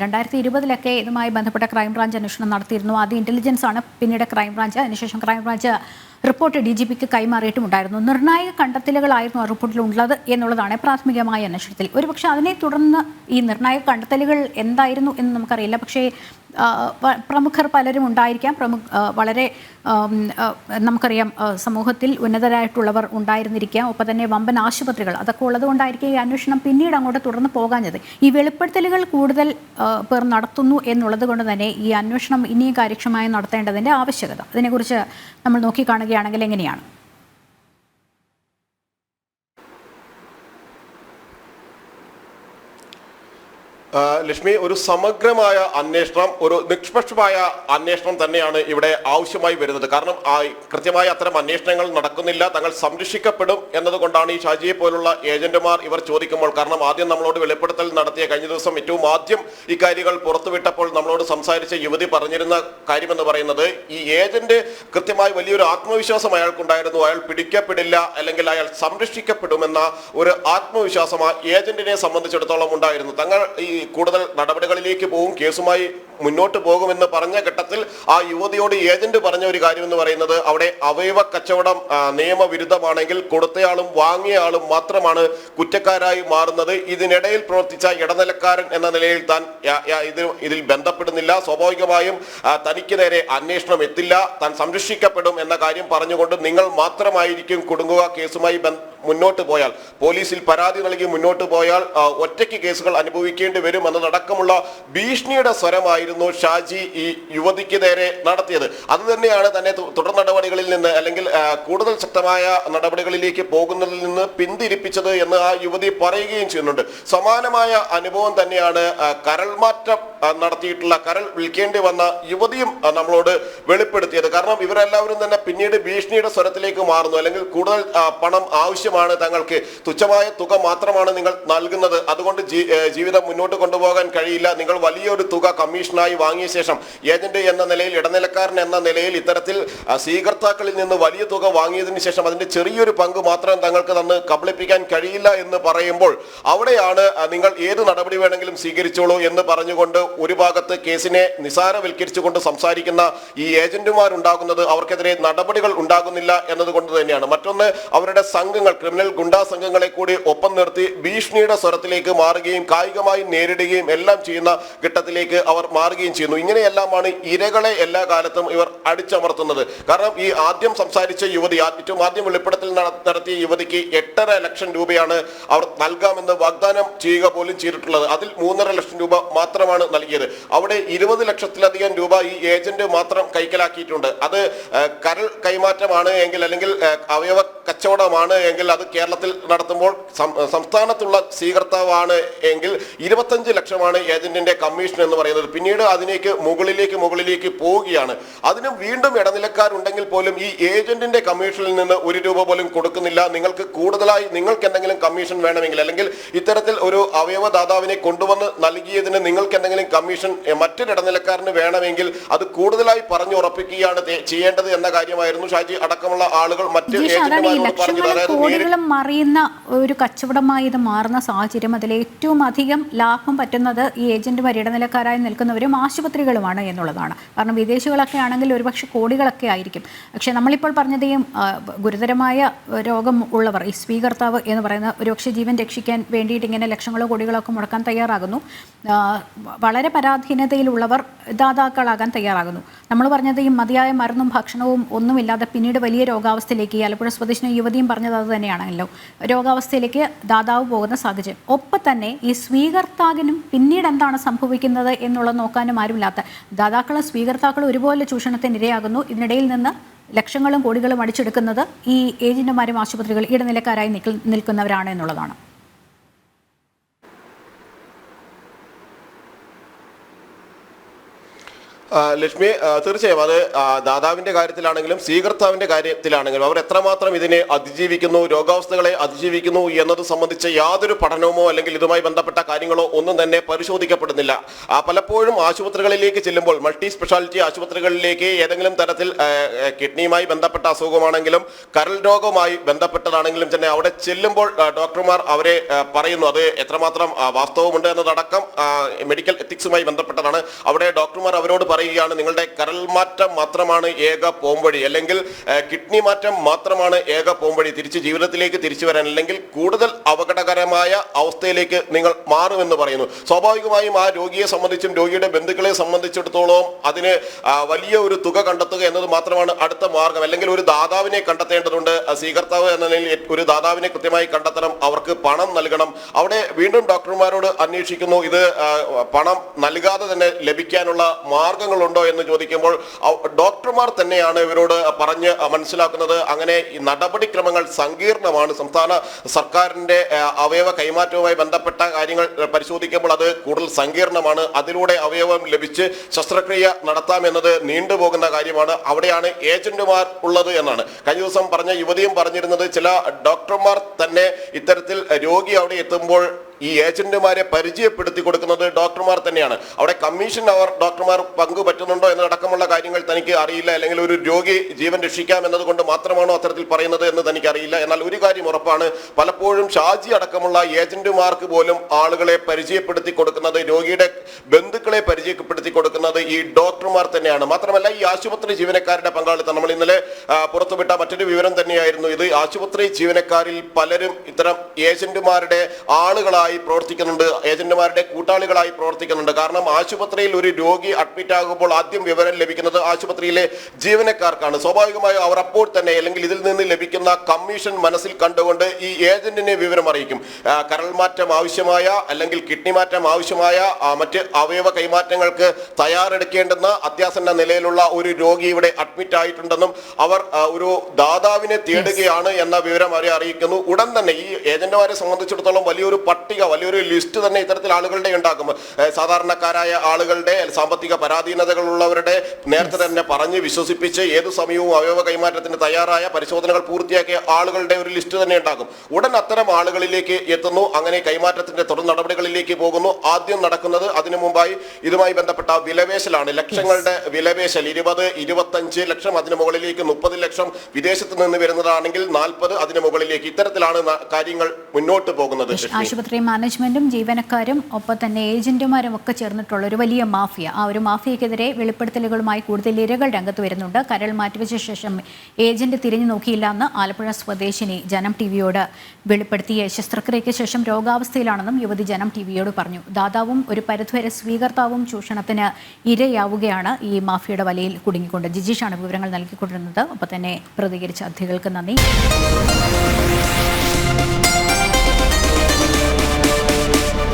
രണ്ടായിരത്തി ഇരുപതിലൊക്കെ ഇതുമായി ബന്ധപ്പെട്ട ക്രൈംബ്രാഞ്ച് അന്വേഷണം നടത്തിയിരുന്നു. ആദ്യം ഇന്റലിജൻസ് ആണ്. പിന്നീട് ക്രൈംബ്രാഞ്ച് അതിനുശേഷം crime branch report D G പിക്ക് കൈമാറിയിട്ടുമുണ്ടായിരുന്നു. നിർണായക കണ്ടെത്തലുകളായിരുന്നു ആ റിപ്പോർട്ടിൽ ഉള്ളത് എന്നുള്ളതാണ് പ്രാഥമികമായ അന്വേഷണത്തിൽ. ഒരുപക്ഷെ അതിനെ തുടർന്ന് ഈ നിർണായക കണ്ടെത്തലുകൾ എന്തായിരുന്നു എന്ന് നമുക്കറിയില്ല. പക്ഷേ പ്രമുഖർ പലരും ഉണ്ടായിരിക്കാം. പ്രമുഖ വളരെ നമുക്കറിയാം സമൂഹത്തിൽ ഉന്നതരായിട്ടുള്ളവർ ഉണ്ടായിരുന്നിരിക്കാം. ഒപ്പം തന്നെ വമ്പൻ ആശുപത്രികൾ അതൊക്കെ ഉള്ളതുകൊണ്ടായിരിക്കും ഈ അന്വേഷണം പിന്നീട് അങ്ങോട്ട് തുടർന്ന് പോകാഞ്ഞത്. ഈ വെളിപ്പെടുത്തലുകൾ കൂടുതൽ പേർ നടത്തുന്നു എന്നുള്ളത് കൊണ്ട് തന്നെ ഈ അന്വേഷണം ഇനിയും കാര്യക്ഷമമായി നടത്തേണ്ടതിന്റെ ആവശ്യകത. അതിനെക്കുറിച്ച് നമ്മൾ നോക്കിക്കാണുകയാണെങ്കിൽ എങ്ങനെയാണ്? ലക്ഷ്മി ഒരു സമഗ്രമായ അന്വേഷണം ഒരു നിഷ്പക്ഷമായ അന്വേഷണം തന്നെയാണ് ഇവിടെ ആവശ്യമായി വരുന്നത്. കാരണം കൃത്യമായ അത്തരം അന്വേഷണങ്ങൾ നടക്കുന്നില്ല. തങ്ങൾ സംരക്ഷിക്കപ്പെടും എന്നതുകൊണ്ടാണ് ഈ ഷാജിയെ പോലുള്ള ഏജന്റുമാർ ഇവർ ചോദിക്കുമ്പോൾ. കാരണം ആദ്യം നമ്മളോട് വെളിപ്പെടുത്തൽ നടത്തിയ കഴിഞ്ഞ ദിവസം ഏറ്റവും ആദ്യം ഇക്കാര്യങ്ങൾ പുറത്തുവിട്ടപ്പോൾ നമ്മളോട് സംസാരിച്ച യുവതി പറഞ്ഞിരുന്ന കാര്യമെന്ന് പറയുന്നത് ഈ ഏജന്റ് കൃത്യമായി വലിയൊരു ആത്മവിശ്വാസം അയാൾക്കുണ്ടായിരുന്നു. അയാൾ പിടിക്കപ്പെടില്ല അല്ലെങ്കിൽ അയാൾ സംരക്ഷിക്കപ്പെടുമെന്ന ഒരു ആത്മവിശ്വാസം ആ ഏജന്റിനെ സംബന്ധിച്ചിടത്തോളം ഉണ്ടായിരുന്നു. തങ്ങൾ ഈ കൂടുതൽ നടപടികളിലേക്ക് പോകും കേസുമായി മുന്നോട്ട് പോകുമെന്ന് പറഞ്ഞ ഘട്ടത്തിൽ ആ യുവതിയോട് ഏജന്റ് പറഞ്ഞ ഒരു കാര്യം എന്ന് പറയുന്നത് അവിടെ അവയവ കച്ചവടം നിയമവിരുദ്ധമാണെങ്കിൽ കൊടുത്തയാളും വാങ്ങിയയാളും മാത്രമാണ് കുറ്റക്കാരായി മാറുന്നത്. ഇതിനിടയിൽ പ്രവർത്തിച്ച ഇടനിലക്കാരൻ എന്ന നിലയിൽ താൻ ഇത് ഇതിൽ ബന്ധപ്പെടുന്നില്ല. സ്വാഭാവികമായും തനിക്ക് നേരെ അന്വേഷണം എത്തില്ല. താൻ സംരക്ഷിക്കപ്പെടും എന്ന കാര്യം പറഞ്ഞുകൊണ്ട് നിങ്ങൾ മാത്രമായിരിക്കും കുടുങ്ങുക കേസുമായി മുന്നോട്ട് പോയാൽ. പോലീസിൽ പരാതി നൽകി മുന്നോട്ട് പോയാൽ ഒറ്റയ്ക്ക് കേസുകൾ അനുഭവിക്കേണ്ടി വരും എന്നതടക്കമുള്ള ഭീഷണിയുടെ സ്വരമായിരുന്നു ഷാജി ഈ യുവതിക്ക് നേരെ നടത്തിയത്. അത് തന്നെയാണ് തന്നെ തുടർ നടപടികളിൽ നിന്ന് അല്ലെങ്കിൽ കൂടുതൽ ശക്തമായ നടപടികളിലേക്ക് പോകുന്നതിൽ നിന്ന് പിന്തിരിപ്പിച്ചത് എന്ന് ആ യുവതി പറയുകയും ചെയ്യുന്നുണ്ട്. സമാനമായ അനുഭവം തന്നെയാണ് കരൾമാറ്റം നടത്തിയിട്ടുള്ള കരൾ വിൽക്കേണ്ടി വന്ന യുവതിയും നമ്മളോട് വെളിപ്പെടുത്തിയത്. കാരണം ഇവരെല്ലാവരും തന്നെ പിന്നീട് ഭീഷണിയുടെ സ്വരത്തിലേക്ക് മാറുന്നു. അല്ലെങ്കിൽ കൂടുതൽ പണം ആവശ്യമാണ് തങ്ങൾക്ക്. തുച്ഛമായ തുക മാത്രമാണ് നിങ്ങൾ നൽകുന്നത്. അതുകൊണ്ട് ജീവിതം മുന്നോട്ട് കൊണ്ടുപോകാൻ കഴിയില്ല. നിങ്ങൾ വലിയൊരു തുക കമ്മീഷനായി വാങ്ങിയ ശേഷം ഏജന്റ് എന്ന നിലയിൽ ഇടനിലക്കാരൻ എന്ന നിലയിൽ ഇത്തരത്തിൽ സ്വീകർത്താക്കളിൽ നിന്ന് വലിയ തുക വാങ്ങിയതിനു ശേഷം അതിന്റെ ചെറിയൊരു പങ്ക് മാത്രം തങ്ങൾക്ക് തന്ന് കബളിപ്പിക്കാൻ കഴിയില്ല എന്ന് പറയുമ്പോൾ അവിടെയാണ് നിങ്ങൾ ഏത് നടപടി വേണമെങ്കിലും സ്വീകരിച്ചോളൂ എന്ന് പറഞ്ഞുകൊണ്ട് ഒരു ഭാഗത്ത് കേസിനെ നിസാരവൽക്കരിച്ചുകൊണ്ട് സംസാരിക്കുന്ന ഈ ഏജന്റുമാരുണ്ടാകുന്നത് അവർക്കെതിരെ നടപടികൾ ഉണ്ടാകുന്നില്ല എന്നതുകൊണ്ട് തന്നെയാണ്. മറ്റൊന്ന് അവരുടെ സംഘങ്ങൾ ക്രിമിനൽ ഗുണ്ടാ സംഘങ്ങളെ കൂടി ഒപ്പം നിർത്തി ഭീഷണിയുടെ സ്വരത്തിലേക്ക് മാറുകയും കായികമായി നേരിടുകയും എല്ലാം ചെയ്യുന്ന ഘട്ടത്തിലേക്ക് അവർ മാറുകയും ചെയ്യുന്നു. ഇങ്ങനെയെല്ലാമാണ് ഇരകളെ എല്ലാ കാലത്തും ഇവർ അടിച്ചമർത്തുന്നത്. കാരണം ഈ ആദ്യം സംസാരിച്ച യുവതി ഏറ്റവും ആദ്യം വെളിപ്പെടുത്തൽ നടത്തിയ യുവതിക്ക് എട്ടര ലക്ഷം രൂപയാണ് അവർ നൽകാമെന്ന് വാഗ്ദാനം ചെയ്യുക പോലും ചെയ്തിട്ടുള്ളത്. അതിൽ മൂന്നര ലക്ഷം രൂപ മാത്രമാണ് നൽകിയത്. അവിടെ ഇരുപത് ലക്ഷത്തിലധികം രൂപ ഈ ഏജന്റ് മാത്രം കൈക്കലാക്കിയിട്ടുണ്ട്. അത് കരൾ കൈമാറ്റമാണ് എങ്കിൽ അല്ലെങ്കിൽ അവയവ കച്ചവടമാണ് എങ്കിൽ അത് കേരളത്തിൽ നടത്തുമ്പോൾ സംസ്ഥാനത്തുള്ള സ്വീകർത്താവാണ് എങ്കിൽ ഇരുപത്തഞ്ച് ലക്ഷമാണ് ഏജന്റിന്റെ കമ്മീഷൻ എന്ന് പറയുന്നത്. പിന്നീട് അതിലേക്ക് മുകളിലേക്ക് മുകളിലേക്ക് പോവുകയാണ്. അതിനും വീണ്ടും ഇടനിലക്കാരുണ്ടെങ്കിൽ പോലും ഈ ഏജന്റിന്റെ കമ്മീഷനിൽ നിന്ന് ഒരു രൂപ പോലും കൊടുക്കുന്നില്ല. നിങ്ങൾക്ക് കൂടുതലായി നിങ്ങൾക്ക് എന്തെങ്കിലും കമ്മീഷൻ വേണമെങ്കിൽ അല്ലെങ്കിൽ ഇത്തരത്തിൽ ഒരു അവയവദാതാവിനെ കൊണ്ടുവന്ന് നൽകിയതിന് നിങ്ങൾക്ക് എന്തെങ്കിലും കമ്മീഷൻ മറ്റൊരു ഇടനിലക്കാരന് വേണമെങ്കിൽ അത് കൂടുതലായി പറഞ്ഞു ഉറപ്പിക്കുകയാണ് ചെയ്യേണ്ടത് എന്ന കാര്യമായിരുന്നു. ഷാജി അടക്കമുള്ള ആളുകൾ മറ്റ് ഏജന്റുമാരോട് മറിയുന്ന ഒരു കച്ചവടമായി ഇത് മാറുന്ന സാഹചര്യം. അതിൽ ഏറ്റവും അധികം ലാഭം പറ്റുന്നത് ഈ ഏജന്റുമാർ ഇടനിലക്കാരായി നിൽക്കുന്നവരും ആശുപത്രികളുമാണ് എന്നുള്ളതാണ്. കാരണം വിദേശികളൊക്കെ ആണെങ്കിൽ ഒരുപക്ഷെ കോടികളൊക്കെ ആയിരിക്കും. പക്ഷേ നമ്മളിപ്പോൾ പറഞ്ഞത് ഈ ഗുരുതരമായ രോഗം ഉള്ളവർ ഈ സ്വീകർത്താവ് എന്ന് പറയുന്ന ഒരുപക്ഷെ ജീവൻ രക്ഷിക്കാൻ വേണ്ടിയിട്ട് ഇങ്ങനെ ലക്ഷങ്ങളോ കോടികളൊക്കെ മുടക്കാൻ തയ്യാറാകുന്നു. വളരെ പരാധീനതയിലുള്ളവർ ദാതാക്കളാകാൻ തയ്യാറാകുന്നു. നമ്മൾ പറഞ്ഞത് ഈ മതിയായ മരുന്നും ഭക്ഷണവും ഒന്നുമില്ലാതെ പിന്നീട് വലിയ രോഗാവസ്ഥയിലേക്ക് ആലപ്പുഴ സ്വദേശിനി യുവതിയും പറഞ്ഞത് അത് തന്നെയാണല്ലോ രോഗാവസ്ഥയിലേക്ക് ദാതാവ് പോകുന്ന സാഹചര്യം. ഒപ്പം തന്നെ ഈ സ്വീകർത്താവിനും പിന്നീട് എന്താണ് സംഭവിക്കുന്നത് എന്നുള്ളത് നോക്കാനും ആരുമില്ലാത്ത. ദാതാക്കളും സ്വീകർത്താക്കളും ഒരുപോലെ ചൂഷണത്തിന് ഇരയാകുന്നു. ഇതിനിടയിൽ നിന്ന് ലക്ഷങ്ങളും കോടികളും അടിച്ചെടുക്കുന്നത് ഈ ഏജന്റുമാരും ആശുപത്രികൾ ഇടനിലക്കാരായി നിൽക്കുന്നവരാണ് എന്നുള്ളതാണ്. ലക്ഷ്മി തീർച്ചയായും അത് ദാതാവിന്റെ കാര്യത്തിലാണെങ്കിലും സ്വീകർത്താവിന്റെ കാര്യത്തിലാണെങ്കിലും അവർ എത്രമാത്രം ഇതിനെ അതിജീവിക്കുന്നു രോഗാവസ്ഥകളെ അതിജീവിക്കുന്നു എന്നത് സംബന്ധിച്ച് യാതൊരു പഠനവുമോ അല്ലെങ്കിൽ ഇതുമായി ബന്ധപ്പെട്ട കാര്യങ്ങളോ ഒന്നും തന്നെ പരിശോധിക്കപ്പെടുന്നില്ല. പലപ്പോഴും ആശുപത്രികളിലേക്ക് ചെല്ലുമ്പോൾ മൾട്ടി സ്പെഷ്യാലിറ്റി ആശുപത്രികളിലേക്ക് ഏതെങ്കിലും തരത്തിൽ കിഡ്നിയുമായി ബന്ധപ്പെട്ട അസുഖമാണെങ്കിലും കരൾ രോഗവുമായി ബന്ധപ്പെട്ടതാണെങ്കിലും തന്നെ അവിടെ ചെല്ലുമ്പോൾ ഡോക്ടർമാർ അവരെ പറയുന്നു അത് എത്രമാത്രം വാസ്തവമുണ്ട് എന്നതടക്കം മെഡിക്കൽ എത്തിക്സുമായി ബന്ധപ്പെട്ടതാണ്. അവിടെ ഡോക്ടർമാർ അവരോട് പറയുകയാണ്. നിങ്ങളുടെ കരൾ മാറ്റം മാത്രമാണ് ഏക പോംവഴി. അല്ലെങ്കിൽ കിഡ്നി മാറ്റം മാത്രമാണ് ഏക പോംവഴി. തിരിച്ച് ജീവിതത്തിലേക്ക് തിരിച്ചു വരാൻ അല്ലെങ്കിൽ കൂടുതൽ അപകടകരമായ അവസ്ഥയിലേക്ക് നിങ്ങൾ മാറുമെന്ന് പറയുന്നു. സ്വാഭാവികമായും ആ രോഗിയെ സംബന്ധിച്ചും രോഗിയുടെ ബന്ധുക്കളെ സംബന്ധിച്ചിടത്തോളം അതിന് വലിയ ഒരു തുക കണ്ടെത്തുക എന്നത് മാത്രമാണ് അടുത്ത മാർഗം. അല്ലെങ്കിൽ ഒരു ദാതാവിനെ കണ്ടെത്തേണ്ടതുണ്ട്. സ്വീകർത്താവ് എന്ന നിലയിൽ ഒരു ദാതാവിനെ കൃത്യമായി കണ്ടെത്തണം. അവർക്ക് പണം നൽകണം. അവിടെ വീണ്ടും ഡോക്ടർമാരോട് അന്വേഷിക്കുന്നു. ഇത് പണം നൽകാതെ തന്നെ ലഭിക്കാനുള്ള മാർഗങ്ങളുണ്ടോ എന്ന് ചോദിക്കുമ്പോൾ ഡോക്ടർമാർ തന്നെയാണ് ഇവരോട് പറഞ്ഞ് മനസ്സിലാക്കുന്നത്. അങ്ങനെ ഈ നടപടിക്രമങ്ങൾ സങ്കീർണമാണ്. സംസ്ഥാന സർക്കാരിന്റെ അവയവ കൈമാറ്റവുമായി ബന്ധപ്പെട്ട കാര്യങ്ങൾ പരിശോധിക്കുമ്പോൾ അത് കൂടുതൽ സങ്കീർണമാണ്. അതിലൂടെ അവയവം ലഭിച്ച് ശസ്ത്രക്രിയ നടത്താമെന്നത് നീണ്ടുപോകുന്ന കാര്യമാണ്. അവിടെയാണ് ഏജന്റുമാർ ഉള്ളത് എന്നാണ്. കഴിഞ്ഞ ദിവസം പറഞ്ഞ യുവതിയും പറഞ്ഞിരുന്നത് ചില ഡോക്ടർമാർ തന്നെ ഇത്തരത്തിൽ രോഗി അവിടെ എത്തുമ്പോൾ ഈ ഏജന്റുമാരെ പരിചയപ്പെടുത്തി കൊടുക്കുന്നത് തന്നെയാണ്. അവിടെ കമ്മീഷൻ അവർ ഡോക്ടർമാർ പങ്കു പറ്റുന്നുണ്ടോ എന്നടക്കമുള്ള കാര്യങ്ങൾ തനിക്ക് അറിയില്ല. അല്ലെങ്കിൽ ഒരു രോഗി ജീവൻ രക്ഷിക്കാം എന്നതുകൊണ്ട് മാത്രമാണോ അത്തരത്തിൽ പറയുന്നത് എന്ന് തനിക്ക് അറിയില്ല എന്നാൽ ഒരു കാര്യം ഉറപ്പാണ്. പലപ്പോഴും ഷാജി അടക്കമുള്ള ഏജന്റുമാർക്ക് പോലും ആളുകളെ പരിചയപ്പെടുത്തി കൊടുക്കുന്നത് രോഗിയുടെ ബന്ധുക്കളെ പരിചയപ്പെടുത്തി കൊടുക്കുന്നത് ഈ ഡോക്ടർമാർ തന്നെയാണ്. മാത്രമല്ല ഈ ആശുപത്രി ജീവനക്കാരുടെ പങ്കാളിത്തം. നമ്മൾ ഇന്നലെ പുറത്തുവിട്ട മറ്റൊരു വിവരം തന്നെയായിരുന്നു ഇത്. ആശുപത്രി ജീവനക്കാരിൽ പലരും ഇത്തരം ഏജന്റുമാരുടെ ആളുകളായി പ്രവർത്തിക്കുന്നുണ്ട്. ഏജന്റുമാരുടെ കൂട്ടാളികളായി പ്രവർത്തിക്കുന്നുണ്ട്. കാരണം ആശുപത്രിയിൽ ഒരു രോഗി അഡ്മിറ്റ് ആകുമ്പോൾ ആദ്യം വിവരം ലഭിക്കുന്നത് ആശുപത്രിയിലെ ജീവനക്കാർക്കാണ്. സ്വാഭാവികമായും അവർ അപ്പോൾ തന്നെ അല്ലെങ്കിൽ ഇതിൽ നിന്ന് ലഭിക്കുന്ന കമ്മീഷൻ മനസ്സിൽ കണ്ടുകൊണ്ട് ഈ ഏജന്റിനെ വിവരം അറിയിക്കും. കരൾമാറ്റം കരൾ മാറ്റം ആവശ്യമായ അല്ലെങ്കിൽ കിഡ്നി മാറ്റം ആവശ്യമായ മറ്റ് അവയവ കൈമാറ്റങ്ങൾക്ക് തയ്യാറെടുക്കേണ്ടെന്ന അത്യാസന്ന നിലയിലുള്ള ഒരു രോഗി ഇവിടെ അഡ്മിറ്റ് ആയിട്ടുണ്ടെന്നും അവർ ഒരു ദാതാവിനെ തേടുകയാണ് എന്ന വിവരം അവരെ അറിയിക്കുന്നു. ഉടൻ തന്നെ ഈ ഏജന്റുമാരെ സംബന്ധിച്ചിടത്തോളം വലിയൊരു പട്ടിക വലിയൊരു ലിസ്റ്റ് തന്നെ ഇത്തരത്തിൽ ആളുകളുടെ ഉണ്ടാക്കും. ഏ, സാധാരണക്കാരായ ആളുകളുടെ സാമ്പത്തിക പരാധീനതകളുള്ളവരുടെ നേരത്തെ തന്നെ പറഞ്ഞ് വിശ്വസിപ്പിച്ച് ഏത് സമയവും അവയവ കൈമാറ്റത്തിന് തയ്യാറായ പരിശോധനകൾ പൂർത്തിയാക്കിയ ആളുകളുടെ ഒരു ലിസ്റ്റ് തന്നെ ഉണ്ടാകും. ഉടൻ അത്തരം ആളുകളിലേക്ക് എത്തുന്നു. അങ്ങനെ കൈമാറ്റത്തിന്റെ തുടർ നടപടികളിലേക്ക് പോകുന്നു. ആദ്യം നടക്കുന്നത് അതിനു മുമ്പായി ഇതുമായി ബന്ധപ്പെട്ട വിലവേശലാണ് ലക്ഷങ്ങളുടെ വിലവേശൽ ഇരുപത് ഇരുപത്തഞ്ച് ലക്ഷം അതിന് മുകളിലേക്ക് മുപ്പത് ലക്ഷം വിദേശത്ത് നിന്ന് വരുന്നതാണെങ്കിൽ നാൽപ്പത് അതിന് മുകളിലേക്ക്. ഇത്തരത്തിലാണ് കാര്യങ്ങൾ മുന്നോട്ട് പോകുന്നത്. ആശുപത്രി മാനേജ്മെന്റും ജീവനക്കാരും ഒപ്പം തന്നെ ഏജന്റുമാരും ഒക്കെ ചേർന്നിട്ടുള്ള ഒരു വലിയ മാഫിയ. ആ ഒരു മാഫിയക്കെതിരെ വെളിപ്പെടുത്തലുകളുമായി കൂടുതൽ ഇരകൾ രംഗത്ത് വരുന്നുണ്ട്. കരൾ മാറ്റിവെച്ച ശേഷം ഏജന്റ് തിരിഞ്ഞു നോക്കിയില്ല എന്ന് ആലപ്പുഴ സ്വദേശിനി ജനം ടി വിയോട് വെളിപ്പെടുത്തിയ ശസ്ത്രക്രിയയ്ക്ക് ശേഷം രോഗാവസ്ഥയിലാണെന്നും യുവതി ജനം ടി വിയോട് പറഞ്ഞു. ദാതാവും ഒരു പരിധിവരെ സ്വീകർത്താവും ചൂഷണത്തിന് ഇരയാവുകയാണ് ഈ മാഫിയയുടെ വലയിൽ കുടുങ്ങിക്കൊണ്ട്. ജിജീഷാണ് വിവരങ്ങൾ നൽകിക്കൊണ്ടിരുന്നത്. ഒപ്പം തന്നെ പ്രതികരിച്ച അധികൾക്ക് നന്ദി.